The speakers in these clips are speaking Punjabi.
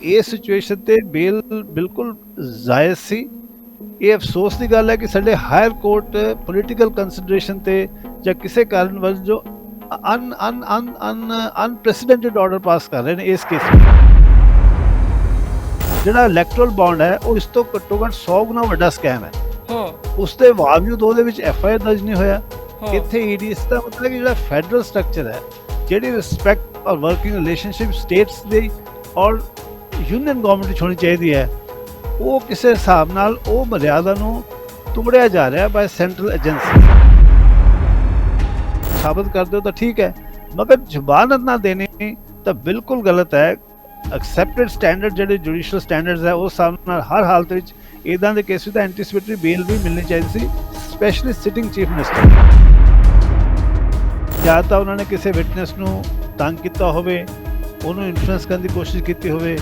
ਇਹ ਸਿਚੁਏਸ਼ਨ ਤੇ ਬੇਲ ਬਿਲਕੁਲ ਜਾਇਜ਼ ਸੀ। ਇਹ ਅਫਸੋਸ ਦੀ ਗੱਲ ਹੈ ਕਿ ਸਾਡੇ ਹਾਇਰ ਕੋਰਟ ਪੋਲੀਟੀਕਲ ਕੰਸੀਡਰੇਸ਼ਨ ਤੇ ਜਾਂ ਕਿਸੇ ਕਾਰਨ ਵਜੋਂ ਜੋ ਅਨ ਅਨ ਅਨ ਅਨ ਅਨਪ੍ਰੈਸੀਡੈਂਟਡ ਆਰਡਰ ਪਾਸ ਕਰ ਰਹੇ ਨੇ ਇਸ ਕੇਸ ਵਿੱਚ। ਜਿਹੜਾ ਇਲੈਕਟਰਲ ਬੌਂਡ ਹੈ ਉਹ ਇਸ ਤੋਂ ਘੱਟੋ ਘੱਟ 100 ਗੁਣਾ ਵੱਡਾ ਸਕੈਮ ਹੈ। ਹੂੰ। ਉਸ ਦੇ ਬਾਵਜੂਦ ਉਹਦੇ ਵਿੱਚ ਐਫ ਆਈ ਆਰ ਦਰਜ ਨਹੀਂ ਹੋਇਆ। ਇੱਥੇ ਈਡੀ ਇਸ ਦਾ ਮਤਲਬ ਕਿ ਜਿਹੜਾ ਫੈਡਰਲ ਸਟਰਕਚਰ ਹੈ ਜਿਹੜੀ ਰਿਸਪੈਕਟ ਔਰ ਵਰਕਿੰਗ ਰਿਲੇਸ਼ਨਸ਼ਿਪ ਸਟੇਟਸ ਦੀ ਔਰ ਯੂਨੀਅਨ ਗਵਰਨਮੈਂਟ ਵਿੱਚ ਹੋਣੀ ਚਾਹੀਦੀ ਹੈ। ਉਹ ਕਿਸੇ ਹਿਸਾਬ ਨਾਲ ਉਹ ਮਰਿਆਦਾ ਨੂੰ ਤੋੜਿਆ ਜਾ ਰਿਹਾ ਬਾਈ ਸੈਂਟਰਲ ਏਜੰਸੀ ਸਾਬਤ ਕਰ ਦਿਓ ਤਾਂ ਠੀਕ ਹੈ, ਮਗਰ ਜ਼ਬਾਨਤ ਨਾ ਦੇਣੀ ਤਾਂ ਬਿਲਕੁਲ ਗਲਤ ਹੈ। ਐਕਸੈਪਟਡ ਸਟੈਂਡਰਡ ਜਿਹੜੇ ਜੁਡੀਸ਼ੀਅਲ ਸਟੈਂਡਰਡਸ ਹੈ ਉਸ ਹਿਸਾਬ ਨਾਲ ਹਰ ਹਾਲਤ ਵਿੱਚ ਇਦਾਂ ਦੇ ਕੇਸ ਵਿੱਚ ਤਾਂ ਐਂਟੀਸਿਪੇਟਰੀ ਬੇਲ ਵੀ ਮਿਲਣੀ ਚਾਹੀਦੀ ਸੀ ਸਪੈਸ਼ਲੀ ਸਿਟਿੰਗ ਚੀਫ ਮਿਨਿਸਟਰ ਜਾਂ ਤਾਂ ਉਹਨਾਂ ਨੇ ਕਿਸੇ ਵਿਟਨੈਸ ਨੂੰ ਤੰਗ ਕੀਤਾ ਹੋਵੇ, ਉਹਨੂੰ ਇਨਫਲੂਐਂਸ ਕਰਨ ਦੀ ਕੋਸ਼ਿਸ਼ ਕੀਤੀ ਹੋਵੇ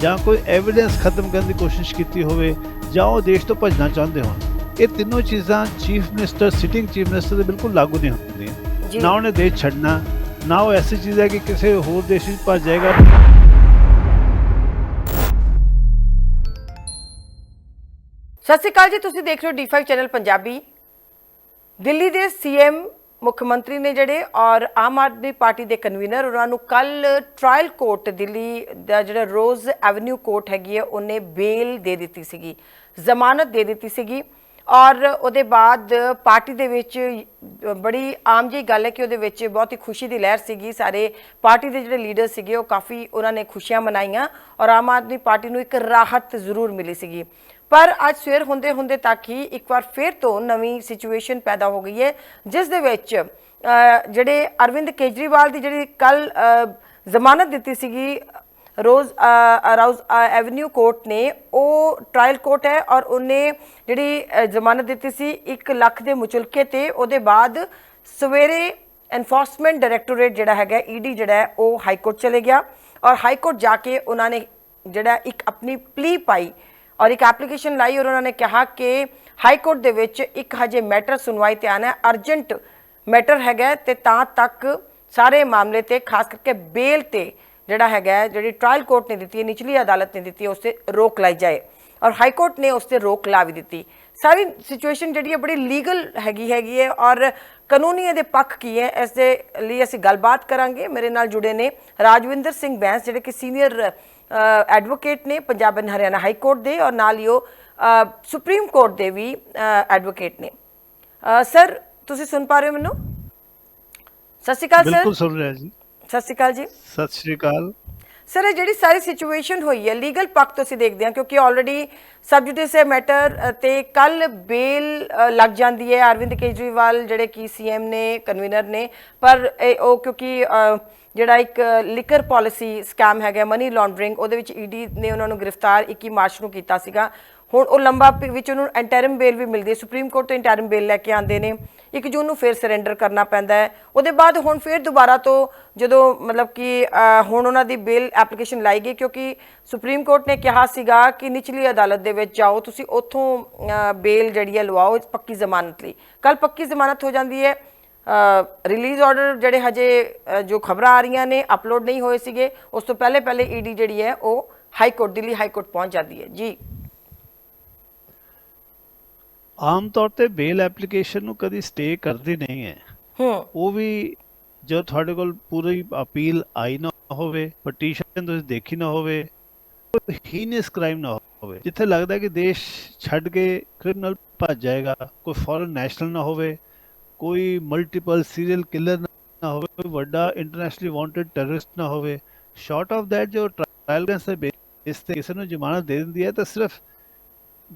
ਜਾਂ ਕੋਈ ਐਵੀਡੈਂਸ ਖਤਮ ਕਰਨ ਦੀ ਕੋਸ਼ਿਸ਼ ਕੀਤੀ ਹੋਵੇ ਜਾਂ ਉਹ ਦੇਸ਼ ਤੋਂ ਭੱਜਣਾ ਚਾਹੁੰਦੇ ਹੋਣ ਇਹ ਤਿੰਨੋਂ ਚੀਜ਼ਾਂ chief minister sitting chief minister ਦੇ ਬਿਲਕੁਲ ਲਾਗੂ ਨਹੀਂ ਹੁੰਦੀਆਂ। ਨਾ ਉਹਨੇ ਦੇਸ਼ ਛੱਡਣਾ ਨਾ ਉਹ ਐਸੀ ਚੀਜ਼ ਹੈ ਕਿ ਕਿਸੇ ਹੋਰ ਦੇਸ਼ ਵਿੱਚ ਭੱਜ ਜਾਏਗਾ। ਸਤਿ ਸ਼੍ਰੀ ਅਕਾਲ ਜੀ ਤੁਸੀਂ ਦੇਖ ਰਹੇ ਹੋ D5 ਚੈਨਲ ਪੰਜਾਬੀ। ਦਿੱਲੀ ਦੇ ਸੀਐਮ ਮੁੱਖ ਮੰਤਰੀ ਨੇ ਜਿਹੜੇ ਔਰ ਆਮ ਆਦਮੀ ਪਾਰਟੀ ਦੇ ਕਨਵੀਨਰ ਉਹਨਾਂ ਨੂੰ ਕੱਲ ਟ੍ਰਾਇਲ ਕੋਰਟ ਦਿੱਲੀ ਦਾ ਜਿਹੜਾ ਰੋਜ਼ ਐਵਨਿਊ ਕੋਰਟ ਹੈਗੀ ਹੈ, ਉਹਨੇ ਬੇਲ ਦੇ ਦਿੱਤੀ ਸੀਗੀ, ਜ਼ਮਾਨਤ ਦੇ ਦਿੱਤੀ ਸੀਗੀ ਔਰ ਉਹਦੇ ਬਾਅਦ ਪਾਰਟੀ ਦੇ ਵਿੱਚ ਬੜੀ ਆਮ ਜਿਹੀ ਗੱਲ ਹੈ ਕਿ ਉਹਦੇ ਵਿੱਚ ਬਹੁਤ ਹੀ ਖੁਸ਼ੀ ਦੀ ਲਹਿਰ ਸੀਗੀ, ਸਾਰੇ ਪਾਰਟੀ ਦੇ ਜਿਹੜੇ ਲੀਡਰ ਸੀਗੇ, ਉਹ ਕਾਫੀ ਉਹਨਾਂ ਨੇ ਖੁਸ਼ੀਆਂ ਮਨਾਈਆਂ ਔਰ ਆਮ ਆਦਮੀ ਪਾਰਟੀ ਨੂੰ ਇੱਕ ਰਾਹਤ ਜ਼ਰੂਰ ਮਿਲੀ ਸੀਗੀ। ਪਰ ਅੱਜ ਸਵੇਰ ਹੁੰਦੇ ਹੁੰਦੇ ਤੱਕ ਹੀ ਇੱਕ ਵਾਰ ਫਿਰ ਤੋਂ ਨਵੀਂ ਸਿਚੁਏਸ਼ਨ ਪੈਦਾ ਹੋ ਗਈ ਹੈ ਜਿਸ ਦੇ ਵਿੱਚ ਜਿਹੜੇ ਅਰਵਿੰਦ ਕੇਜਰੀਵਾਲ ਦੀ ਜਿਹੜੀ ਕੱਲ ਜ਼ਮਾਨਤ ਦਿੱਤੀ ਸੀਗੀ ਰੋਜ਼ ਅ, ਐਵਨਿਊ ਕੋਰਟ ਨੇ ਉਹ ਟ੍ਰਾਇਲ ਕੋਰਟ ਹੈ ਔਰ ਉਹਨੇ ਜਿਹੜੀ ਜ਼ਮਾਨਤ ਦਿੱਤੀ ਸੀ 1 ਲੱਖ ਦੇ ਮੁਚਲਕੇ ਤੇ ਉਹਦੇ ਬਾਅਦ ਸਵੇਰੇ ਐਨਫੋਰਸਮੈਂਟ ਡਾਇਰੈਕਟੋਰੇਟ ਜਿਹੜਾ ਹੈਗਾ ਈਡੀ ਜਿਹੜਾ ਉਹ ਹਾਈ ਕੋਰਟ ਚਲੇ ਗਿਆ ਔਰ ਹਾਈ ਕੋਰਟ ਜਾ ਕੇ ਉਹਨਾਂ ਨੇ ਜਿਹੜਾ ਇੱਕ ਆਪਣੀ ਪਲੀ ਪਾਈ ਔਰ ਇੱਕ ਐਪਲੀਕੇਸ਼ਨ ਲਾਈ ਔਰ ਉਹਨਾਂ ਨੇ ਕਿਹਾ ਕਿ ਹਾਈ ਕੋਰਟ ਦੇ ਵਿੱਚ ਇੱਕ ਹਜੇ ਮੈਟਰ ਸੁਣਵਾਈ ਤੇ ਆਣਾ ਹੈ, ਅਰਜੈਂਟ ਮੈਟਰ ਹੈਗਾ ਹੈ ਤੇ ਤਾਂ ਤੱਕ ਸਾਰੇ ਮਾਮਲੇ ਤੇ ਖਾਸ ਕਰਕੇ ਬੇਲ ਤੇ ਜਿਹੜਾ ਹੈਗਾ ਜਿਹੜੀ ਟ੍ਰਾਇਲ ਕੋਰਟ ਨੇ ਦਿੱਤੀ ਹੈ, ਨਿਚਲੀ ਅਦਾਲਤ ਨੇ ਦਿੱਤੀ ਹੈ ਉਸ ਤੇ ਰੋਕ ਲਾਈ ਜਾਏ। ਔਰ ਹਾਈ ਕੋਰਟ ਨੇ ਉਸ ਤੇ ਰੋਕ ਲਾ ਵੀ ਦਿੱਤੀ। ਸਾਰੀ ਸਿਚੁਏਸ਼ਨ ਜਿਹੜੀ ਹੈ, ਬੜੀ ਲੀਗਲ ਹੈਗੀ ਹੈਗੀ ਹੈ ਔਰ ਕਾਨੂੰਨੀ ਇਹਦੇ ਪੱਖ ਕੀ ਹੈ, ਇਸ ਦੇ ਲਈ ਅਸੀਂ ਗੱਲਬਾਤ ਕਰਾਂਗੇ। ਮੇਰੇ ਨਾਲ ਜੁੜੇ ਨੇ ਰਾਜਵਿੰਦਰ ਸਿੰਘ ਬੈਂਸ, ਜਿਹੜੇ ਕਿ ਸੀਨੀਅਰ ਐਡਵੋਕੇਟ ਨੇ Punjab and Haryana high court ਦੇ ਔਰ ਨਾਲ ਹੀ ਉਹ ਸੁਪਰੀਮ ਕੋਰਟ ਦੇ ਵੀ ਐਡਵੋਕੇਟ ਨੇ। ਸਰ ਤੁਸੀਂ ਸੁਣ ਪਾ ਰਹੇ ਹੋ ਮੈਨੂੰ? ਸਤਿ ਸ਼੍ਰੀ ਅਕਾਲ ਸਰ ਬਿਲਕੁਲ ਸੁਣ ਰਿਹਾ ਜੀ। ਸਤਿ ਸ਼੍ਰੀ ਅਕਾਲ ਜੀ। ਸਤਿ ਸ਼੍ਰੀ ਅਕਾਲ। ਸਰ ਇਹ ਜਿਹੜੀ ਸਾਰੀ ਸਿਚੁਏਸ਼ਨ ਹੋਈ ਹੈ ਲੀਗਲ ਪੱਖ ਤੋਂ ਅਸੀਂ ਦੇਖਦੇ ਹਾਂ ਕਿਉਂਕਿ ਆਲਰੇਡੀ ਸਬਜੂਡਿਸ ਮੈਟਰ ਤੇ ਕੱਲ ਬੇਲ ਲੱਗ ਜਾਂਦੀ ਹੈ। ਅਰਵਿੰਦ ਕੇਜਰੀਵਾਲ ਜਿਹੜੇ ਕੀ ਸੀਐਮ ਨੇ ਕਨਵੀਨਰ ਨੇ ਪਰ ਉਹ ਕਿਉਂਕਿ ਜਿਹੜਾ ਇੱਕ ਲਿਕਰ ਪਾਲਿਸੀ ਸਕੈਮ ਹੈਗਾ ਮਨੀ ਲਾਂਡਰਿੰਗ ਉਹਦੇ ਵਿੱਚ ਈਡੀ ਨੇ ਉਹਨਾਂ ਨੂੰ ਗ੍ਰਿਫਤਾਰ 21 ਮਾਰਚ ਨੂੰ ਕੀਤਾ ਸੀਗਾ। ਹੁਣ ਉਹ ਲੰਬਾ ਪ- ਵਿੱਚ ਉਹਨੂੰ ਇੰਟਰਮ ਬੇਲ ਵੀ ਮਿਲਦੀ ਹੈ। ਸੁਪਰੀਮ ਕੋਰਟ ਤੋਂ ਇੰਟਰਮ ਬੇਲ ਲੈ ਕੇ ਆਉਂਦੇ ਨੇ। 1 ਜੂਨ ਨੂੰ ਫਿਰ ਸਰੈਂਡਰ ਕਰਨਾ ਪੈਂਦਾ ਹੈ। ਉਹਦੇ ਬਾਅਦ ਹੁਣ ਫਿਰ ਦੁਬਾਰਾ ਤੋਂ ਜਦੋਂ ਮਤਲਬ ਕਿ ਹੁਣ ਉਹਨਾਂ ਦੀ ਬੇਲ ਐਪਲੀਕੇਸ਼ਨ ਲਾਈ ਗਈ, ਕਿਉਂਕਿ ਸੁਪਰੀਮ ਕੋਰਟ ਨੇ ਕਿਹਾ ਸੀਗਾ ਕਿ ਨਿਚਲੀ ਅਦਾਲਤ ਦੇ ਵਿੱਚ ਜਾਓ, ਤੁਸੀਂ ਉੱਥੋਂ ਬੇਲ ਜਿਹੜੀ ਹੈ ਲਵਾਓ ਪੱਕੀ ਜ਼ਮਾਨਤ ਲਈ। ਕੱਲ ਪੱਕੀ ਜ਼ਮਾਨਤ ਹੋ ਜਾਂਦੀ ਹੈ। ਰਿਲੀਜ਼ ਆਰਡਰ ਜਿਹੜੇ ਹਜੇ ਜੋ ਖਬਰਾਂ ਆ ਰਹੀਆਂ ਨੇ ਅਪਲੋਡ ਨਹੀਂ ਹੋਏ ਸੀਗੇ ਉਸ ਤੋਂ ਪਹਿਲੇ ਪਹਿਲੇ ਈਡੀ ਜਿਹੜੀ ਹੈ ਉਹ high court Delhi high court ਪਹੁੰਚ ਜਾਂਦੀ ਹੈ। ਜੀ। ਆਮ ਤੌਰ ਤੇ ਬੇਲ ਐਪਲੀਕੇਸ਼ਨ ਨੂੰ ਕਦੀ ਸਟੇ ਕਰਦੀ ਨਹੀਂ ਹੈ। ਹੂੰ। ਉਹ ਵੀ ਜਦੋਂ ਤੁਹਾਡੇ ਕੋਲ ਪੂਰੀ ਅਪੀਲ ਆਈ ਨਾ ਹੋਵੇ ਪਟੀਸ਼ਨ ਤੁਸੀਂ ਦੇਖੀ ਨਾ ਹੋਵੇ ਹੀਨਸ ਕ੍ਰਾਈਮ ਨਾ ਹੋਵੇ ਜਿੱਥੇ ਲੱਗਦਾ ਕਿ ਦੇਸ਼ ਛੱਡ ਕੇ ਕ੍ਰਿਮੀਨਲ ਭੱਜ ਜਾਏਗਾ ਕੋਈ ਫੋਰਨ ਨੈਸ਼ਨਲ ਨਾ ਹੋਵੇ ਕੋਈ ਮਲਟੀਪਲ ਸੀਰੀਅਲ ਕਿਲਰ ਨਾ ਹੋਵੇ ਕੋਈ ਵੱਡਾ ਇੰਟਰਨੈਸ਼ਨਲੀ ਵਾਂਟਡ ਟੈਰਰਿਸਟ ਨਾ ਹੋਵੇ ਸ਼ਾਰਟ ਆਫ ਦੈਟ ਜੋ ਟ੍ਰਾਇਲ ਦੇ ਬੇਸ ਤੇ ਕਿਸੇ ਨੂੰ ਜ਼ਮਾਨਤ ਦੇ ਦਿੰਦੀ ਹੈ ਤਾਂ ਸਿਰਫ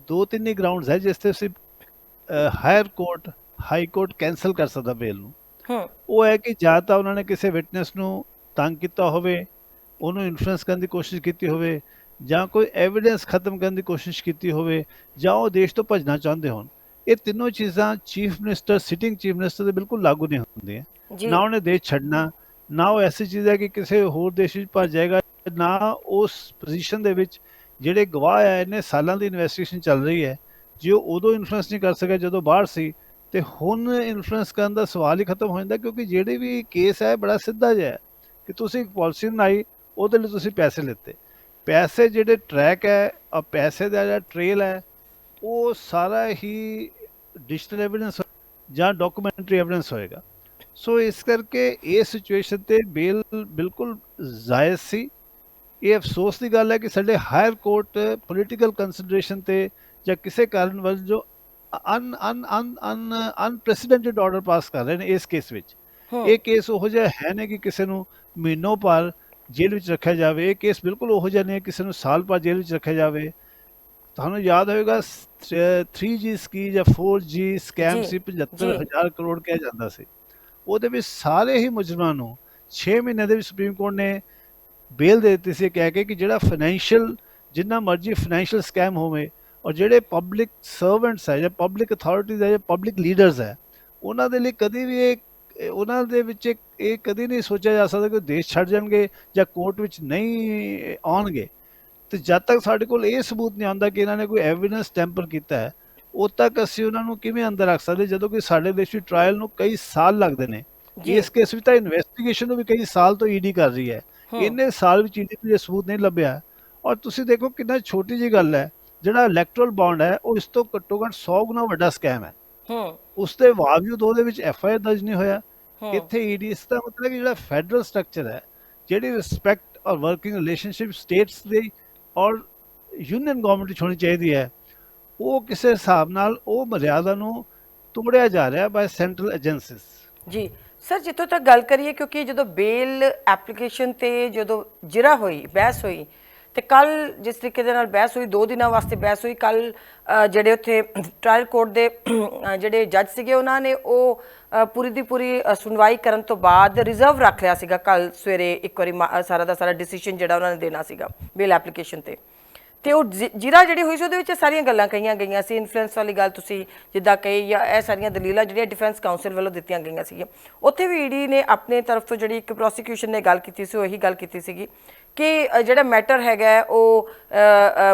ਦੋ ਤਿੰਨ ਹੀ ਗਰਾਊਂਡਸ ਹੈ ਜਿਸ ਤੇ ਅਸੀਂ higher court high court cancel ਕਰ ਸਕਦਾ ਬੇਲ ਨੂੰ ਹੂੰ ਉਹ ਹੈ ਕਿ ਜਾਂ ਤਾਂ ਉਹਨਾਂ ਨੇ ਕਿਸੇ ਵਿਟਨੈਸ ਨੂੰ ਤੰਗ ਕੀਤਾ ਹੋਵੇ ਉਹਨੂੰ ਇਨਫਲੂਐਂਸ ਕਰਨ ਦੀ ਕੋਸ਼ਿਸ਼ ਕੀਤੀ ਹੋਵੇ ਜਾਂ ਕੋਈ ਐਵੀਡੈਂਸ ਖਤਮ ਕਰਨ ਦੀ ਕੋਸ਼ਿਸ਼ ਕੀਤੀ ਹੋਵੇ ਜਾਂ ਉਹ ਦੇਸ਼ ਤੋਂ ਭੱਜਣਾ ਚਾਹੁੰਦੇ ਹੋਣ ਇਹ ਤਿੰਨੋਂ ਚੀਜ਼ਾਂ chief minister sitting chief minister ਦੇ ਬਿਲਕੁਲ ਲਾਗੂ ਨਹੀਂ ਹੁੰਦੀਆਂ। ਨਾ ਉਹਨੇ ਦੇਸ਼ ਛੱਡਣਾ ਨਾ ਉਹ ਐਸੀ ਚੀਜ਼ ਹੈ ਕਿ ਕਿਸੇ ਹੋਰ ਦੇਸ਼ ਵਿੱਚ ਭੱਜ ਜਾਏਗਾ ਨਾ ਉਸ ਪੋਜੀਸ਼ਨ ਦੇ ਵਿੱਚ ਜਿਹੜੇ ਗਵਾਹ ਆ ਇਹਨੇ ਸਾਲਾਂ ਦੀ ਇਨਵੈਸਟੀਗੇਸ਼ਨ ਚੱਲ ਰਹੀ ਹੈ ਜੇ ਉਹ ਉਦੋਂ ਇਨਫਲੂਐਂਸ ਨਹੀਂ ਕਰ ਸਕਿਆ ਜਦੋਂ ਬਾਹਰ ਸੀ ਤੇ ਹੁਣ ਇਨਫਲੂਐਂਸ ਕਰਨ ਦਾ ਸਵਾਲ ਹੀ ਖਤਮ ਹੋ ਜਾਂਦਾ ਕਿਉਂਕਿ ਜਿਹੜੇ ਵੀ ਕੇਸ ਹੈ ਬੜਾ ਸਿੱਧਾ ਜਿਹਾ ਹੈ ਕਿ ਤੁਸੀਂ ਇੱਕ ਪਾਲਿਸੀ ਬਣਾਈ ਉਹਦੇ ਲਈ ਤੁਸੀਂ ਪੈਸੇ ਲਿੱਤੇ। ਪੈਸੇ ਜਿਹੜੇ ਟਰੈਕ ਹੈ ਆ ਪੈਸੇ ਦਾ ਜਿਹੜਾ ਟ੍ਰੇਲ ਹੈ ਉਹ ਸਾਰਾ ਹੀ ਡਿਜੀਟਲ ਐਵੀਡੈਂਸ ਜਾਂ ਡਾਕੂਮੈਂਟਰੀ ਐਵੀਡੈਂਸ ਹੋਏਗਾ। ਸੋ ਇਸ ਕਰਕੇ ਇਹ ਸਿਚੁਏਸ਼ਨ ਤੇ ਬੇਲ ਬਿਲਕੁਲ ਜਾਇਜ਼ ਸੀ। ਇਹ ਅਫਸੋਸ ਦੀ ਗੱਲ ਹੈ ਕਿ ਸਾਡੇ ਹਾਇਰ ਕੋਰਟ ਪੋਲੀਟੀਕਲ ਕੰਸੀਡਰੇਸ਼ਨ ਤੇ ਜਾਂ ਕਿਸੇ ਕਾਰਨ ਵਜੋਂ ਜੋ ਅਨ ਅਨ ਅਨ ਅਨ ਅਨਪ੍ਰੈਸੀਡੈਂਟਡ ਆਰਡਰ ਪਾਸ ਕਰ ਰਹੇ ਨੇ ਇਸ ਕੇਸ ਵਿੱਚ। ਇਹ ਕੇਸ ਉਹੋ ਜਿਹਾ ਹੈ ਨਹੀਂ ਕਿ ਕਿਸੇ ਨੂੰ ਮਹੀਨੋਂ ਪਰ ਜੇਲ੍ਹ ਵਿੱਚ ਰੱਖਿਆ ਜਾਵੇ। ਇਹ ਕੇਸ ਬਿਲਕੁਲ ਉਹੋ ਜਿਹਾ ਨਹੀਂ ਹੈ ਕਿਸੇ ਨੂੰ ਸਾਲ ਪਰ ਜੇਲ੍ਹ ਵਿੱਚ ਰੱਖਿਆ ਜਾਵੇ। ਤੁਹਾਨੂੰ ਯਾਦ ਹੋਵੇਗਾ 3G ਸਕੀ ਜਾਂ 4G ਸਕੈਮ ਸੀ ਜੀ। 75000 ਕਰੋੜ ਕਿਹਾ ਜਾਂਦਾ ਸੀ। ਉਹਦੇ ਵਿੱਚ ਸਾਰੇ ਹੀ ਮੁਜਰਮਾਂ ਨੂੰ 6 ਮਹੀਨੇ ਦੇ ਵਿੱਚ ਸੁਪਰੀਮ ਕੋਰਟ ਨੇ ਬੇਲ ਦੇ ਦਿੱਤੀ ਸੀ ਕਹਿ ਕੇ ਕਿ ਜਿਹੜਾ ਫਾਈਨੈਂਸ਼ੀਅਲ ਜਿੰਨਾ ਮਰਜ਼ੀ ਫਾਈਨੈਂਸ਼ੀਅਲ ਸਕੈਮ ਹੋਵੇ ਔਰ ਜਿਹੜੇ ਪਬਲਿਕ ਸਰਵੈਂਟਸ ਹੈ ਜਾਂ ਪਬਲਿਕ ਅਥਾਰਟੀਜ਼ ਹੈ ਜਾਂ ਪਬਲਿਕ ਲੀਡਰਸ ਹੈ ਉਹਨਾਂ ਦੇ ਲਈ ਕਦੀ ਵੀ ਇਹ ਉਹਨਾਂ ਦੇ ਵਿੱਚ ਇਹ ਕਦੀ ਨਹੀਂ ਸੋਚਿਆ ਜਾ ਸਕਦਾ ਕਿ ਦੇਸ਼ ਛੱਡ ਜਾਣਗੇ ਜਾਂ ਕੋਰਟ ਵਿੱਚ ਨਹੀਂ ਆਉਣਗੇ। ਤੇ ਜਦ ਤੱਕ ਸਾਡੇ ਕੋਲ ਇਹ ਸਬੂਤ ਨਹੀਂ ਆਉਂਦਾ ਕਿ ਇਹਨਾਂ ਨੇ ਕੋਈ ਐਵੀਡੈਂਸ ਟੈਂਪਰ ਕੀਤਾ ਹੈ ਉਦ ਤੱਕ ਅਸੀਂ ਉਹਨਾਂ ਨੂੰ ਕਿਵੇਂ ਅੰਦਰ ਰੱਖ ਸਕਦੇ ਜਦੋਂ ਕਿ ਸਾਡੇ ਦੇਸ਼ ਵਿੱਚ ਟ੍ਰਾਇਲ ਨੂੰ ਕਈ ਸਾਲ ਲੱਗਦੇ ਨੇ। ਇਸ ਕੇਸ ਵਿੱਚ ਤਾਂ ਇਨਵੈਸਟੀਗੇਸ਼ਨ ਨੂੰ ਵੀ ਕਈ ਸਾਲ ਤੋਂ ਈਡੀ ਕਰ ਰਹੀ ਹੈ। ਇੰਨੇ ਸਾਲ ਵਿੱਚ ਈਡੀ ਨੂੰ ਇਹ ਸਬੂਤ ਨਹੀਂ ਲੱਭਿਆ ਔਰ ਤੁਸੀਂ ਦੇਖੋ ਕਿੰਨਾ ਛੋਟੀ ਜੀ ਗੱਲ ਹੈ ਜਿਹੜਾ ਇਲੈਕਟਰਲ ਬੌਂਡ ਹੈ ਉਹ ਇਸ ਤੋਂ ਘੱਟੋ ਘੱਟ 100 ਗੁਣਾ ਵੱਡਾ ਸਕੈਮ ਹੈ। ਹੂੰ। ਉਸ ਦੇ ਬਾਵਜੂਦ ਉਹਦੇ ਵਿੱਚ ਐਫ ਆਈ ਆਰ ਦਰਜ ਨਹੀਂ ਹੋਇਆ। ਇੱਥੇ ਈਡੀ ਇਸ ਦਾ ਮਤਲਬ ਕਿ ਜਿਹੜਾ ਫੈਡਰਲ ਸਟਰਕਚਰ ਹੈ ਜਿਹੜੀ ਰਿਸਪੈਕਟ ਔਰ ਵਰਕਿੰਗ ਰਿਲੇਸ਼ਨਸ਼ਿਪ ਸਟੇਟਸ ਦੀ ਔਰ ਯੂਨੀਅਨ ਗਵਰਨਮੈਂਟ ਹੋਣੀ ਚਾਹੀਦੀ ਹੈ। ਉਹ ਕਿਸੇ ਹਿਸਾਬ ਨਾਲ ਉਹ ਮਰਿਆਦਾ ਨੂੰ ਤੋੜਿਆ ਜਾ ਰਿਹਾ ਬਾਈ ਸੈਂਟਰਲ ਏਜੰਸੀਜ਼ ਜੀ, ਸਰ ਜਿੱਥੋਂ ਤੱਕ ਗੱਲ ਕਰੀਏ ਕਿਉਂਕਿ ਜਦੋਂ ਬੇਲ ਐਪਲੀਕੇਸ਼ਨ ਤੇ ਜਦੋਂ ਜਿਰਾ ਹੋਈ, ਬਹਿਸ ਹੋਈ, ਤੇ ਕੱਲ ਜਿਸ ਤਰੀਕੇ ਦੇ ਨਾਲ ਬਹਿਸ ਹੋਈ, ਦੋ ਦਿਨਾਂ ਵਾਸਤੇ ਬਹਿਸ ਹੋਈ, ਕੱਲ ਜਿਹੜੇ ਉੱਥੇ ਟ੍ਰਾਇਲ ਕੋਰਟ ਦੇ ਜਿਹੜੇ ਜੱਜ ਸੀਗੇ, ਉਹਨਾਂ ਨੇ ਉਹ ਪੂਰੀ ਦੀ ਪੂਰੀ ਸੁਣਵਾਈ ਕਰਨ ਤੋਂ ਬਾਅਦ ਰਿਜ਼ਰਵ ਰੱਖ ਲਿਆ ਸੀਗਾ ਕੱਲ ਸਵੇਰੇ ਇੱਕ ਵਾਰੀ ਮਾ- ਸਾਰਾ ਦਾ ਸਾਰਾ ਡਿਸੀਜਨ ਜਿਹੜਾ ਉਹਨਾਂ ਨੇ ਦੇਣਾ ਸੀਗਾ ਬੇਲ ਐਪਲੀਕੇਸ਼ਨ ਤੇ। ਤੇ ਉਹ ਜਿ- ਜਿਰਾ ਜਿਹੜੀ ਹੋਈ ਸੀ ਉਹਦੇ ਵਿੱਚ ਇਹ ਸਾਰੀਆਂ ਗੱਲਾਂ ਕਹੀਆਂ ਗਈਆਂ ਸੀ ਇਨਫਲੂਐਂਸ ਵਾਲੀ ਗੱਲ ਤੁਸੀਂ ਜਿੱਦਾਂ ਕਹੀ ਜਾਂ ਇਹ ਸਾਰੀਆਂ ਦਲੀਲਾਂ ਜਿਹੜੀਆਂ ਡਿਫੈਂਸ ਕਾਉਂਸਲ ਵੱਲੋਂ ਦਿੱਤੀਆਂ ਗਈਆਂ ਸੀਗੀਆਂ। ਉੱਥੇ ਵੀ ਈਡੀ ਨੇ ਆਪਣੇ ਤਰਫ ਤੋਂ ਜਿਹੜੀ ਇੱਕ ਪ੍ਰੋਸੀਕਿਊਸ਼ਨ ਨੇ ਗੱਲ ਕੀਤੀ ਸੀ, ਉਹ ਇਹੀ ਗੱਲ ਕੀਤੀ ਸੀਗੀ। ਕਿ ਜਿਹੜਾ ਮੈਟਰ ਹੈਗਾ ਉਹ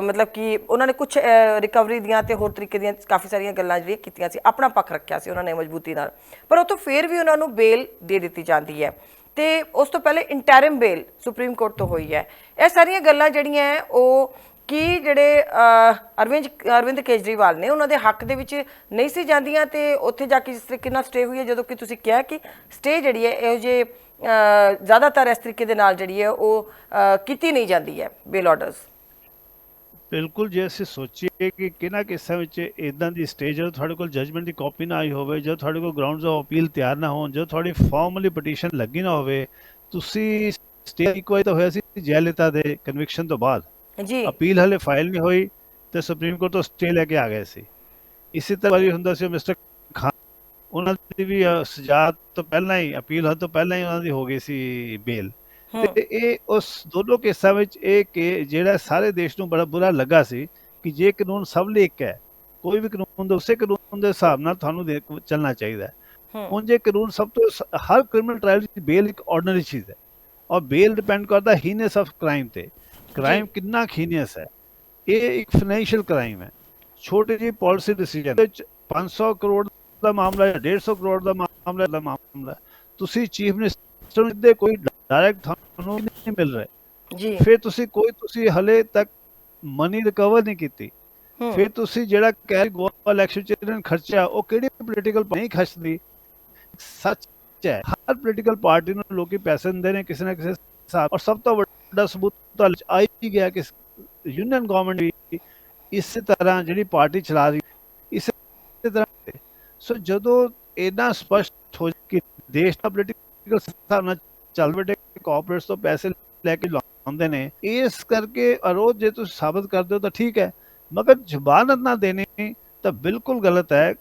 ਮਤਲਬ ਕਿ ਉਹਨਾਂ ਨੇ ਕੁਝ ਰਿਕਵਰੀ ਦੀਆਂ ਤੇ ਹੋਰ ਤਰੀਕੇ ਦੀਆਂ ਕਾਫੀ ਸਾਰੀਆਂ ਗੱਲਾਂ ਜਿਹੜੀਆਂ ਕੀਤੀਆਂ ਸੀ, ਆਪਣਾ ਪੱਖ ਰੱਖਿਆ ਸੀ ਉਹਨਾਂ ਨੇ ਮਜ਼ਬੂਤੀ ਨਾਲ। ਪਰ ਉਹ ਤੋਂ ਫੇਰ ਵੀ ਉਹਨਾਂ ਨੂੰ ਬੇਲ ਦੇ ਦਿੱਤੀ ਜਾਂਦੀ ਹੈ। ਤੇ ਉਸ ਤੋਂ ਪਹਿਲੇ ਇੰਟਰਮ ਬੇਲ ਸੁਪਰੀਮ ਕੋਰਟ ਤੋਂ ਹੋਈ ਹੈ। ਇਹ ਸਾਰੀਆਂ ਗੱਲਾਂ ਜਿਹੜੀਆਂ ਉਹ ਕਿ ਜਿਹੜੇ ਅਰਵਿੰਦ ਅਰਵਿੰਦ ਕੇਜਰੀਵਾਲ ਨੇ, ਉਹਨਾਂ ਦੇ ਹੱਕ ਦੇ ਵਿੱਚ ਨਹੀਂ ਸੀ ਜਾਂਦੀਆਂ ਤੇ ਉੱਥੇ ਜਾ ਕੇ ਜਿਸ ਤਰੀਕੇ ਨਾਲ ਸਟੇ ਹੋਈ ਹੈ, ਜਦੋਂ ਕਿ ਤੁਸੀਂ ਕਿਹਾ ਕਿ ਸਟੇ ਜਿਹੜੀ ਹੈ, ਇਹੋ ਜੇ ਜ਼ਿਆਦਾਤਰ ਇਸ ਤਰੀਕੇ ਦੇ ਨਾਲ ਜਿਹੜੀ ਹੈ ਉਹ ਕੀਤੀ ਨਹੀਂ ਜਾਂਦੀ ਹੈ ਬੇਲ ਆਰਡਰਸ। ਬਿਲਕੁਲ ਜੇ ਅਸੀਂ ਸੋਚੀਏ ਕਿ ਕਿਹਨਾਂ ਕੇਸਾਂ ਵਿੱਚ ਇਦਾਂ ਦੀ ਸਟੇਜ ਜਦੋਂ ਤੁਹਾਡੇ ਕੋਲ ਜਜਮੈਂਟ ਦੀ ਕਾਪੀ ਨਾ ਆਈ ਹੋਵੇ ਜਦੋਂ ਤੁਹਾਡੇ ਕੋਲ ਗਰਾਊਂਡਸ ਆਫ ਅਪੀਲ ਤਿਆਰ ਨਾ ਹੋਣ ਜਦੋਂ ਤੁਹਾਡੀ ਫਾਰਮਲੀ ਪਟੀਸ਼ਨ ਲੱਗੀ ਨਾ ਹੋਵੇ ਤੁਸੀਂ ਸਟੇ ਇੱਕ ਵਾਰ ਤਾਂ ਹੋਇਆ ਸੀ ਜੈਲਲਿਤਾ ਦੇ ਕਨਵਿਕਸ਼ਨ ਤੋਂ ਬਾਅਦ? ਜੀ। ਅਪੀਲ ਹਲੇ ਫਾਈਲ ਨਹੀਂ ਹੋਈ ਤੇ ਸੁਪਰੀਮ ਕੋਰਟ ਤੋਂ ਸਟੇ ਲੈ ਕੇ ਆ ਗਏ ਸੀ। ਇਸੇ ਤਰ੍ਹਾਂ ਵੀ ਹੁੰਦਾ ਸੀ ਮਿਸਟਰ ਉਹਨਾਂ ਦੀ ਵੀ ਸਜ਼ਾ ਤੋਂ ਪਹਿਲਾਂ ਹੀ ਅਪੀਲ ਹੋਣ ਤੋਂ ਪਹਿਲਾਂ ਹੀ ਉਹਨਾਂ ਦੀ ਹੋ ਗਈ ਸੀ ਬੇਲ। ਤੇ ਇਹ ਉਸ ਦੋਨੋਂ ਕੇਸਾਂ ਵਿੱਚ ਇਹ ਕਿ ਜਿਹੜਾ ਸਾਰੇ ਦੇਸ਼ ਨੂੰ ਬੜਾ ਬੁਰਾ ਲੱਗਾ ਸੀ ਕਿ ਜੇ ਕਾਨੂੰਨ ਸਭ ਲਈ ਇੱਕ ਹੈ ਕੋਈ ਵੀ ਕਾਨੂੰਨ ਦਾ ਉਸੇ ਕਾਨੂੰਨ ਦੇ ਹਿਸਾਬ ਨਾਲ ਤੁਹਾਨੂੰ ਦੇ ਚੱਲਣਾ ਚਾਹੀਦਾ ਹੁਣ ਜੇ ਕਾਨੂੰਨ ਸਭ ਤੋਂ ਹਰ ਕ੍ਰਿਮੀਨਲ ਟ੍ਰਾਇਲ ਵਿੱਚ ਬੇਲ ਇੱਕ ਆਰਡੀਨਰੀ ਚੀਜ਼ ਹੈ ਔਰ ਬੇਲ ਡਿਪੈਂਡ ਕਰਦਾ ਹੀਨੈਸ ਆਫ ਕ੍ਰਾਈਮ ਤੇ। ਕ੍ਰਾਈਮ ਕਿੰਨਾ ਹੀਨੈਸ ਹੈ ਇਹ ਇੱਕ ਫਾਈਨੈਂਸ਼ੀਅਲ ਕ੍ਰਾਈਮ ਹੈ। ਛੋਟੀ ਜਿਹੀ ਪਾਲਿਸੀ ਡਿਸੀਜਨ ਵਿੱਚ 500 ਕਰੋੜ ਦਾ ਮਾਮਲਾ ਹੈ 150 ਕਰੋੜ ਦਾ ਮਾਮਲਾ ਦਾ ਮਾਮਲਾ। ਤੁਸੀਂ ਚੀਫ ਮਿਨਿਸਟਰ ਦੇ ਕੋਈ ਡਾਇਰੈਕਟ ਤੁਹਾਨੂੰ ਨਹੀਂ ਮਿਲ ਰਿਹਾ। ਜੀ। ਫਿਰ ਤੁਸੀਂ ਕੋਈ ਤੁਸੀਂ ਹਲੇ ਤੱਕ ਮਨੀ ਰਿਕਵਰ ਨਹੀਂ ਕੀਤੀ। ਫਿਰ ਤੁਸੀਂ ਜਿਹੜਾ ਕਹਿ ਗੋਆ ਇਲੈਕਸ਼ਨ ਚ ਇਹਨਾਂ ਖਰਚਾ ਉਹ ਕਿਹੜੀ ਪੋਲੀਟੀਕਲ ਨਹੀਂ ਖਰਚਦੀ? ਸੱਚ ਹੈ ਹਰ ਪੋਲੀਟੀਕਲ ਪਾਰਟੀ ਨੂੰ ਲੋਕੀ ਪੈਸੇ ਦਿੰਦੇ ਨੇ ਕਿਸੇ ਨਾ ਕਿਸੇ ਹਿਸਾਬ। ਔਰ ਸਭ ਤੋਂ ਵੱਡਾ ਸਬੂਤ ਤਾਂ ਆ ਹੀ ਗਿਆ ਕਿ ਯੂਨੀਅਨ ਗਵਰਨਮੈਂਟ ਵੀ ਇਸੇ ਤਰ੍ਹਾਂ ਜਿਹੜੀ ਪਾਰਟੀ ਚਲਾ ਰਹੀ ਇਸੇ ਤਰ੍ਹਾਂ ਸੋ ਜਦੋਂ ਇੰਨਾ ਸਪਸ਼ਟ ਹੋ ਕਿ ਦੇਸ਼ ਦਾ ਪੋਲੀਟੀਕਲ ਸਿਸਟਮ ਨਾਲ ਚੱਲ ਬੈਠੇ ਕਾਰਪੋਰੇਟਸ ਤੋਂ ਪੈਸੇ ਲੈ ਕੇ ਲਾਉਂਦੇ ਨੇ, ਇਸ ਕਰਕੇ ਅਰੋਧ ਜੇ ਤੁਸੀਂ ਸਾਬਤ ਕਰਦੇ ਹੋ ਤਾਂ ਠੀਕ ਹੈ, ਮਗਰ ਜ਼ਬਾਨਤ ਨਾ ਦੇਣੀ ਤਾਂ ਬਿਲਕੁਲ ਗਲਤ ਹੈ।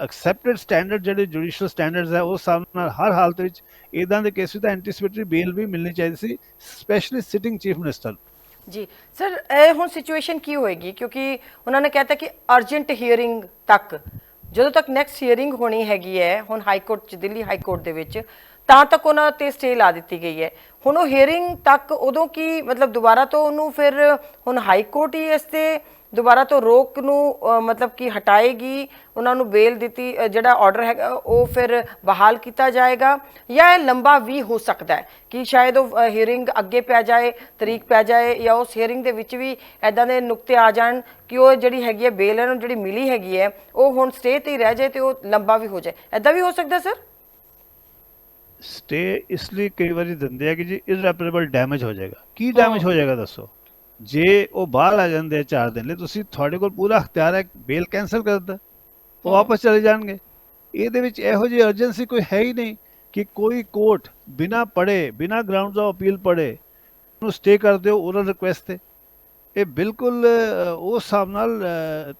ਐਕਸੈਪਟਡ ਸਟੈਂਡਰਡ ਜਿਹੜੇ ਜੁਡੀਸ਼ੀਅਲ ਸਟੈਂਡਰਡਸ ਹੈ ਉਸ ਹਿਸਾਬ ਨਾਲ ਹਰ ਹਾਲਤ ਵਿੱਚ ਇਦਾਂ ਦੇ ਕੇਸ ਵਿੱਚ ਤਾਂ ਐਂਟੀਸਿਪੇਟਰੀ ਬੇਲ ਵੀ ਮਿਲਣੀ ਚਾਹੀਦੀ ਸੀ ਸਪੈਸ਼ਲੀ ਸਿਟਿੰਗ ਚੀਫ ਮਿਨਿਸਟਰ ਜੀ, ਸਰ, ਇਹ ਹੁਣ ਸਿਚੁਏਸ਼ਨ ਕੀ ਹੋਏਗੀ? ਕਿਉਂਕਿ ਉਹਨਾਂ ਨੇ ਕਹਿਤਾ ਕਿ ਅਰਜੈਂਟ ਹੀਅਰਿੰਗ ਤੱਕ ਜਦੋਂ ਤੱਕ ਨੈਕਸਟ ਹੀਅਰਿੰਗ ਹੋਣੀ ਹੈਗੀ ਹੈ, ਹੁਣ ਹਾਈ ਕੋਰਟ ਚ, ਦਿੱਲੀ ਹਾਈ ਕੋਰਟ ਦੇ ਵਿੱਚ, ਤਾਂ ਤੱਕ ਉਹਨਾਂ ਤੇ ਸਟੇ ਲਾ ਦਿੱਤੀ ਗਈ ਹੈ। ਹੁਣ ਉਹ ਹੀਅਰਿੰਗ ਤੱਕ ਉਦੋਂ ਕੀ, ਮਤਲਬ ਦੁਬਾਰਾ ਤੋਂ ਉਹਨੂੰ ਫਿਰ ਹੁਣ ਹਾਈ ਕੋਰਟ ਹੀ ਇਸ ਤੇ ਦੁਬਾਰਾ ਤੋਂ ਰੋਕ ਨੂੰ ਮਤਲਬ ਕਿ ਹਟਾਏਗੀ ਉਹਨਾਂ ਨੂੰ ਬੇਲ ਦਿੱਤੀ ਜਿਹੜਾ ਆਰਡਰ ਹੈਗਾ ਉਹ ਫਿਰ ਬਹਾਲ ਕੀਤਾ ਜਾਏਗਾ ਜਾਂ ਇਹ ਲੰਬਾ ਵੀ ਹੋ ਸਕਦਾ ਹੈ ਕਿ ਸ਼ਾਇਦ ਉਹ ਹੀਅਰਿੰਗ ਅੱਗੇ ਪੈ ਜਾਏ ਤਰੀਕ ਪੈ ਜਾਏ ਜਾਂ ਉਸ ਹੀਅਰਿੰਗ ਦੇ ਵਿੱਚ ਵੀ ਐਦਾਂ ਦੇ ਨੁਕਤੇ ਆ ਜਾਣ ਕਿ ਉਹ ਜਿਹੜੀ ਹੈਗੀ ਹੈ ਬੇਲ ਨੂੰ ਜਿਹੜੀ ਮਿਲੀ ਹੈਗੀ ਹੈ ਉਹ ਹੁਣ ਸਟੇ ਤੇ ਹੀ ਰਹਿ ਜਾਏ ਤੇ ਉਹ ਲੰਬਾ ਵੀ ਹੋ ਜਾਏ। ਐਦਾਂ ਵੀ ਹੋ ਸਕਦਾ ਸਰ ਸਟੇ ਇਸ ਲਈ ਕਈ ਵਾਰੀ ਦਿੰਦੇ ਆ ਕਿ ਜੀ ਇਰਰੈਪਰੇਬਲ ਡੈਮੇਜ ਹੋ ਜਾਏਗਾ। ਕੀ ਡੈਮੇਜ ਹੋ ਜਾਏਗਾ ਦੱਸੋ? ਜੇ ਉਹ ਬਾਹਰ ਆ ਜਾਂਦੇ ਆ 4 ਦਿਨ ਲਈ ਤੁਸੀਂ ਤੁਹਾਡੇ ਕੋਲ ਪੂਰਾ ਅਖਤਿਆਰ ਹੈ ਬੇਲ ਕੈਨਸਲ ਕਰ ਦਿੱਤਾ ਉਹ ਵਾਪਸ ਚਲੇ ਜਾਣਗੇ। ਇਹਦੇ ਵਿੱਚ ਇਹੋ ਜਿਹੀ ਅਰਜੈਂਸੀ ਕੋਈ ਹੈ ਹੀ ਨਹੀਂ ਕਿ ਕੋਈ ਕੋਰਟ ਬਿਨਾ ਪੜੇ ਬਿਨਾ ਗਰਾਊਂਡਸ ਆਫ ਅਪੀਲ ਪੜੇ ਨੂੰ ਸਟੇ ਕਰ ਦਿਓ ਉਹਨਾਂ ਰਿਕੁਐਸਟ ਤੇ। ਇਹ ਬਿਲਕੁਲ ਉਸ ਹਿਸਾਬ ਨਾਲ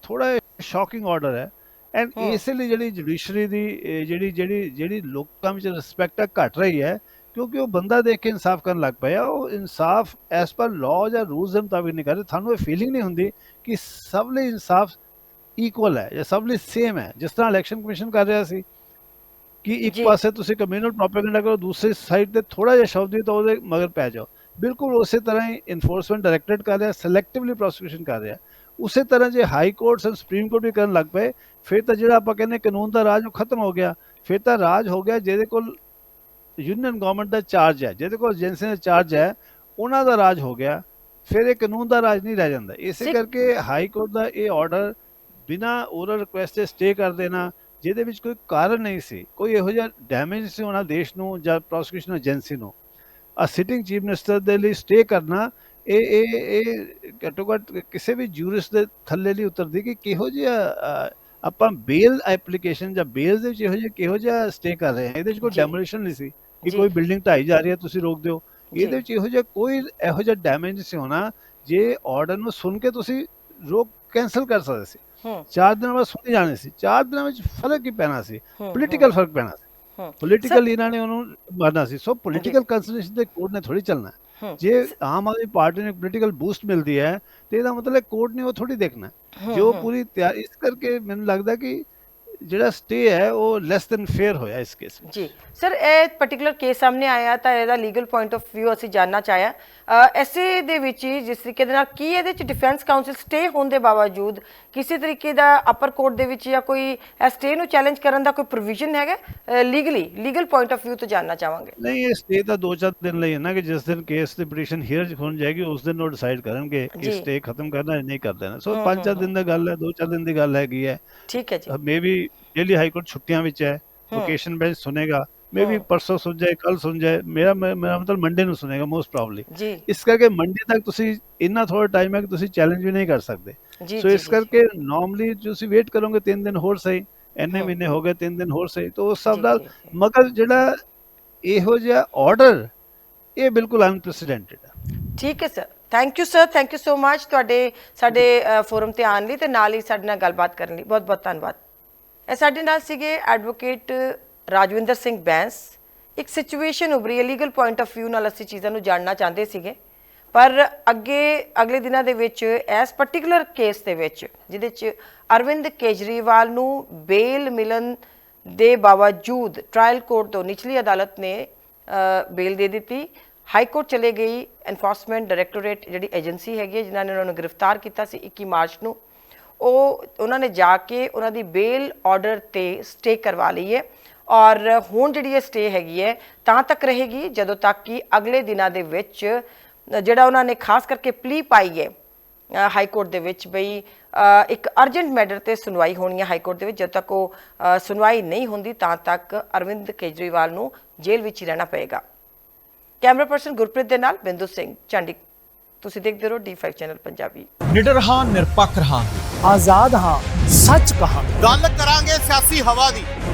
ਥੋੜਾ ਸ਼ੌਕਿੰਗ ਆਰਡਰ ਹੈ। ਐਂਡ। ਇਸੇ ਲਈ ਜਿਹੜੀ ਜੁਡੀਸ਼ਰੀ ਦੀ ਜਿਹੜੀ ਜਿਹੜੀ ਜਿਹੜੀ ਲੋਕਾਂ ਵਿੱਚ ਰਿਸਪੈਕਟ ਘਟ ਰਹੀ ਹੈ ਕਿਉਂਕਿ ਉਹ ਬੰਦਾ ਦੇਖ ਕੇ ਇਨਸਾਫ ਕਰਨ ਲੱਗ ਪਿਆ। ਉਹ ਇਨਸਾਫ ਐਸ ਪਰ ਲਾਅ ਜਾਂ ਰੂਲਸ ਦੇ ਮੁਤਾਬਿਕ ਨਹੀਂ ਕਰ ਰਹੇ। ਤੁਹਾਨੂੰ ਇਹ ਫੀਲਿੰਗ ਨਹੀਂ ਹੁੰਦੀ ਕਿ ਸਭ ਲਈ ਇਨਸਾਫ ਇਕੁਅਲ ਹੈ ਜਾਂ ਸਭ ਲਈ ਸੇਮ ਹੈ। ਜਿਸ ਤਰ੍ਹਾਂ ਇਲੈਕਸ਼ਨ ਕਮਿਸ਼ਨ ਕਰ ਰਿਹਾ ਸੀ ਕਿ ਇੱਕ। ਪਾਸੇ ਤੁਸੀਂ ਕਮਿਊਨਲ ਪ੍ਰੋਪਗੈਂਡਾ ਕਰੋ ਦੂਸਰੀ ਸਾਈਡ ਤੇ ਥੋੜਾ ਜਿਹਾ ਸ਼ਬਦ ਵੀ ਤਾਂ ਉਹਦੇ ਮਗਰ ਪੈ ਜਾਓ। ਬਿਲਕੁਲ ਉਸੇ ਤਰ੍ਹਾਂ ਹੀ ਇਨਫੋਰਸਮੈਂਟ ਡਾਇਰੈਕਟਰੇਟ ਕਰ ਰਿਹਾ ਸਿਲੈਕਟਿਵਲੀ ਪ੍ਰੋਸੀਕਿਊਸ਼ਨ ਕਰ ਰਿਹਾ। ਉਸੇ ਤਰ੍ਹਾਂ ਜੇ high courts and supreme court ਵੀ ਕਰਨ ਲੱਗ ਪਏ ਫਿਰ ਤਾਂ ਜਿਹੜਾ ਆਪਾਂ ਕਹਿੰਦੇ ਕਾਨੂੰਨ ਦਾ ਰਾਜ ਉਹ ਖਤਮ ਹੋ ਗਿਆ। ਫਿਰ ਤਾਂ ਰਾਜ ਹੋ ਗਿਆ ਜਿਹਦੇ ਕੋਲ ਯੂਨੀਅਨ ਗਵਰਨਮੈਂਟ ਦਾ ਚਾਰਜ ਹੈ ਜਿਹਦੇ ਕੋਲ ਏਜੰਸੀ ਦਾ ਚਾਰਜ ਹੈ ਉਹਨਾਂ ਦਾ ਰਾਜ ਹੋ ਗਿਆ ਫਿਰ ਇਹ ਕਾਨੂੰਨ ਦਾ ਰਾਜ ਨਹੀਂ ਰਹਿ ਜਾਂਦਾ। ਇਸੇ ਕਰਕੇ ਹਾਈ ਕੋਰਟ ਦਾ ਇਹ ਆਰਡਰ ਬਿਨਾ ਓਰਲ ਰਿਕੁਐਸਟ ਤੇ ਸਟੇ ਕਰ ਦੇਣਾ ਜਿਹਦੇ ਵਿੱਚ ਕੋਈ ਕਾਰਨ ਨਹੀਂ ਸੀ ਕੋਈ ਇਹੋ ਜਿਹਾ ਡੈਮੇਜ ਸੀ ਹੋਣਾ ਦੇਸ਼ ਨੂੰ ਜਾਂ ਪ੍ਰੋਸੀਕਿਊਸ਼ਨ ਏਜੰਸੀ ਨੂੰ। ਆ ਸਿਟਿੰਗ ਚੀਫ ਮਿਨਿਸਟਰ ਦੇ ਲਈ ਸਟੇ ਕਰਨਾ ਇਹ ਇਹ ਇਹ ਘੱਟੋ ਘੱਟ ਕਿਸੇ ਵੀ ਜੂਰਿਸ ਦੇ ਥੱਲੇ ਨਹੀਂ ਉਤਰਦੀ ਕਿ ਕਿਹੋ ਜਿਹਾ ਆਪਾਂ ਬੇਲ ਐਪਲੀਕੇਸ਼ਨ ਜਾਂ ਬੇਲ ਦੇ ਵਿੱਚ ਇਹੋ ਜਿਹਾ ਕਿਹੋ ਜਿਹਾ ਸਟੇ ਕਰ ਰਹੇ ਹਾਂ ਇਹਦੇ ਵਿੱਚ ਕੋਈ। ਡੈਮੋਲੀਸ਼ਨ ਨਹੀਂ ਸੀ। ਕਿ। ਕੋਈ ਬਿਲਡਿੰਗ ਢਾਈ ਜਾ ਰਹੀ ਹੈ ਤੁਸੀਂ ਰੋਕ ਦਿਓ। ਇਹਦੇ ਵਿੱਚ ਇਹੋ ਜਿਹਾ ਕੋਈ ਇਹੋ ਜਿਹਾ ਡੈਮੇਜ ਨਹੀਂ ਸੀ ਹੋਣਾ। ਜੇ ਆਰਡਰ ਨੂੰ ਸੁਣ ਕੇ ਤੁਸੀਂ ਰੋਕ ਕੈਨਸਲ ਕਰ ਸਕਦੇ ਸੀ। ਚਾਰ ਦਿਨ ਬਾਅਦ ਸੁਣੀ ਜਾਣੀ ਸੀ। ਚਾਰ ਦਿਨਾਂ ਵਿੱਚ ਫ਼ਰਕ ਹੀ ਪੈਣਾ ਸੀ? ਪੋਲੀਟੀਕਲ ਫ਼ਰਕ ਪੈਣਾ ਸੀ। ਪੋਲੀਟੀਕਲ ਇਹਨਾਂ ਨੇ ਉਹਨੂੰ ਮਾਰਨਾ ਸੀ। ਸੋ ਪੋਲੀਟੀਕਲ ਕੰਸੀਡਰੇਸ਼ਨ ਦੇ ਕੋਰਟ ਨੇ ਥੋੜੀ ਚੱਲਣਾ। ਜੇ ਆਮ ਆਦਮੀ ਪਾਰਟੀ ਨੂੰ ਪੋਲੀਟੀਕਲ ਬੂਸਟ ਮਿਲਦੀ ਹੈ ਤੇ ਇਹਦਾ ਮਤਲਬ ਕੋਰਟ ਨੇ ਉਹ ਥੋੜੀ ਦੇਖਣਾ। ਜੋ। ਪੂਰੀ ਤਿਆਰ ਇਸ ਕਰਕੇ ਮੈਨੂੰ ਲੱਗਦਾ ਕਿ ਜਿਹੜਾ ਸਟੇ ਹੈ, ਉਹ ਲੈਸ ਦੈਨ ਫੇਅਰ ਹੋਇਆ ਇਸ ਕੇਸ ਵਿੱਚ। ਜੀ। ਸਰ ਇਹ ਪਾਰਟਿਕੂਲਰ ਕੇਸ ਸਾਹਮਣੇ ਆਇਆ ਤਾਂ ਇਹਦਾ ਲੀਗਲ ਪੁਆਇੰਟ ਆਫ View ਅਸੀਂ ਜਾਨਣਾ ਚਾਹਿਆ। ਐਸੇ ਦੇ ਵਿੱਚ ਹੀ ਜਿਸ ਤਰੀਕੇ ਦੇ ਨਾਲ ਕੀ ਇਹਦੇ ਵਿੱਚ ਡਿਫੈਂਸ ਕਾਉਂਸਲ ਸਟੇ ਹੋਣ ਦੇ ਬਾਵਜੂਦ ਕਿਸੇ ਤਰੀਕੇ ਦਾ ਅਪਰ ਕੋਰਟ ਦੇ ਵਿੱਚ ਜਾਂ ਕੋਈ ਸਟੇ ਨੂੰ ਚੈਲੰਜ ਕਰਨ ਦਾ ਕੋਈ ਪ੍ਰੋਵੀਜ਼ਨ ਹੈਗਾ? Legally legal point of View ਤੋਂ ਜਾਨਣਾ ਚਾਹਾਂਗੇ। ਨਹੀਂ ਇਹ ਸਟੇ ਤਾਂ ਦੋ ਚਾਰ ਦਿਨ ਲਈ ਹੈ ਨਾ ਕਿ ਜਿਸ ਦਿਨ ਕੇਸ ਦੀ ਪਟੀਸ਼ਨ ਹੀਅਰ ਹੋਣ ਜਾਏਗੀ ਉਸ ਦਿਨ ਉਹ ਡਿਸਾਈਡ ਕਰਨਗੇ ਕਿ। ਸਟੇ ਖਤਮ ਕਰਨਾ ਹੈ ਨਹੀਂ ਕਰ ਦੇਣਾ ਸੋ ਹੂੰ, ਪੰਜ ਚਾਰ ਹੂੰ, ਦਿਨ ਦੀ ਗੱਲ ਹੈ ਦੋ ਚਾਰ ਦਿਨ ਦੀ ਗੱਲ ਹੈਗੀ ਹੈ। ਠੀਕ ਹੈ ਜੀ। ਮੇਬੀ ਦਿੱਲੀ ਹਾਈ ਕੋਰਟ ਛੁੱਟੀਆਂ ਵਿੱਚ ਹੂੰ। ਵੋਕੇਸ਼ਨ ਬੈਂਚ ਸੁਨੇਗਾ। ਹੂੰ। ਪਰਸੋਂ ਸੁਣ ਜਾਏ ਕੱਲ ਸੁਣ ਜਾਏ ਮੇਰਾ ਮੈਂ- ਮੇਰਾ ਮਤਲਬ ਮੰਡੇ ਨੂੰ ਸੁਨੇਗਾ ਮੋਸਟ ਪ੍ਰੋਬਬਲੀ ਇਸ ਕਰਕੇ ਮੰਡੇ ਤੱਕ ਤੁਸੀਂ ਇੰਨਾ ਥੋੜਾ ਟਾਈਮ ਹੈ ਕਿ ਤੁਸੀਂ ਚੈਲੰਜ ਵੀ ਨਹੀਂ ਕਰ ਸਕਦੇ ਸੋ ਇਸ ਕਰਕੇ ਨਾਰਮਲੀ ਤੁਸੀਂ ਵੇਟ ਕਰੋਗੇ 3 ਦਿਨ ਹੋਰ ਸਹੀ ਹੂੰ। ਮਹੀਨੇ ਹੋ ਗਏ 3 ਦਿਨ ਹੋਰ ਸਹੀ ਤਾਂ ਉਸ ਜੀ, ਜੀ। ਮਗਰ ਜਿਹੜਾ ਇਹੋ ਜਿਹਾ ਆਰਡਰ ਇਹ ਬਿਲਕੁਲ ਅਨਪ੍ਰੈਸੀਡੈਂਟਡ ਹੈ ਠੀਕ ਹੈ sir thank you sir thank you so much ਤੁਹਾਡੇ ਸਾਡੇ ਫੋਰਮ ਤੇ ਆਉਣ ਲਈ ਤੇ ਨਾਲ ਹੀ ਸਾਡੇ ਨਾਲ ਗੱਲਬਾਤ ਕਰਨ ਲਈ ਬਹੁਤ ਬਹੁਤ ਧੰਨਵਾਦ ਇਹ ਸਾਡੇ ਨਾਲ ਸੀਗੇ ਐਡਵੋਕੇਟ ਰਾਜਵਿੰਦਰ ਸਿੰਘ ਬੈਂਸ ਇੱਕ ਸਿਚੁਏਸ਼ਨ ਉਭਰੀ ਹੈ ਲੀਗਲ ਪੁਆਇੰਟ ਆਫ View ਨਾਲ ਅਸੀਂ ਚੀਜ਼ਾਂ ਨੂੰ ਜਾਣਨਾ ਚਾਹੁੰਦੇ ਸੀਗੇ। ਪਰ ਅੱਗੇ, ਅਗਲੇ ਦਿਨਾਂ ਦੇ ਵਿੱਚ, ਇਸ ਪਾਰਟਿਕੂਲਰ ਕੇਸ ਦੇ ਵਿੱਚ, ਜਿਹਦੇ ਚ ਅਰਵਿੰਦ ਕੇਜਰੀਵਾਲ ਨੂੰ ਬੇਲ ਮਿਲਣ ਦੇ ਬਾਵਜੂਦ ਟ੍ਰਾਇਲ ਕੋਰਟ ਤੋਂ ਨਿਚਲੀ ਅਦਾਲਤ ਨੇ ਬੇਲ ਦੇ ਦਿੱਤੀ। ਹਾਈ ਕੋਰਟ ਚਲੇ ਗਈ। ਐਨਫੋਰਸਮੈਂਟ ਡਾਇਰੈਕਟੋਰੇਟ ਜਿਹੜੀ ਏਜੰਸੀ ਹੈਗੀ ਹੈ, ਜਿਨ੍ਹਾਂ ਨੇ ਉਹਨਾਂ ਨੂੰ ਗ੍ਰਿਫਤਾਰ ਕੀਤਾ ਸੀ 21 ਮਾਰਚ ਨੂੰ, ਉਹ, ਉਹਨਾਂ ਨੇ ਜਾ ਕੇ ਉਹਨਾਂ ਦੀ ਬੇਲ ਆਰਡਰ ਤੇ ਸਟੇ ਕਰਵਾ ਲਈ ਹੈ। ਔਰ ਹੁਣ ਜਿਹੜੀ ਇਹ ਸਟੇ ਹੈਗੀ ਹੈ ਤਾਂ ਤੱਕ ਰਹੇਗੀ ਜਦੋਂ ਤੱਕ ਕਿ ਅਗਲੇ ਦਿਨਾਂ ਦੇ ਵਿੱਚ ਜਿਹੜਾ ਉਹਨਾਂ ਨੇ ਖਾਸ ਕਰਕੇ ਪਲੀ ਪਾਈ ਹੈ ਹਾਈ ਕੋਰਟ ਦੇ ਵਿੱਚ ਬਈ ਇੱਕ ਅਰਜੈਂਟ ਮੈਟਰ ਤੇ ਸੁਣਵਾਈ ਹੋਣੀ ਹੈ ਹਾਈ ਕੋਰਟ ਦੇ ਵਿੱਚ ਜਦ ਤੱਕ ਉਹ ਸੁਣਵਾਈ ਨਹੀਂ ਹੁੰਦੀ ਤਾਂ ਤੱਕ ਅਰਵਿੰਦ ਕੇਜਰੀਵਾਲ ਨੂੰ ਜੇਲ੍ਹ ਵਿੱਚ ਹੀ ਰਹਿਣਾ ਪਏਗਾ। ਕੈਮਰਾ ਪਰਸਨ ਗੁਰਪ੍ਰੀਤ ਦੇ ਨਾਲ ਬਿੰਦੂ ਸਿੰਘ ਚੰਡੀ। ਤੁਸੀਂ ਦੇਖਦੇ ਰਹੋ D5 ਚੈਨਲ ਪੰਜਾਬੀ। ਨਿਡਰ ਹਾਂ ਨਿਰਪੱਖ ਰਹਾਂਗੇ। ਆਜ਼ਾਦ ਹਾਂ ਸੱਚ ਕਹਾਂ ਗੱਲ ਕਰਾਂਗੇ ਸਿਆਸੀ ਹਵਾ ਦੀ।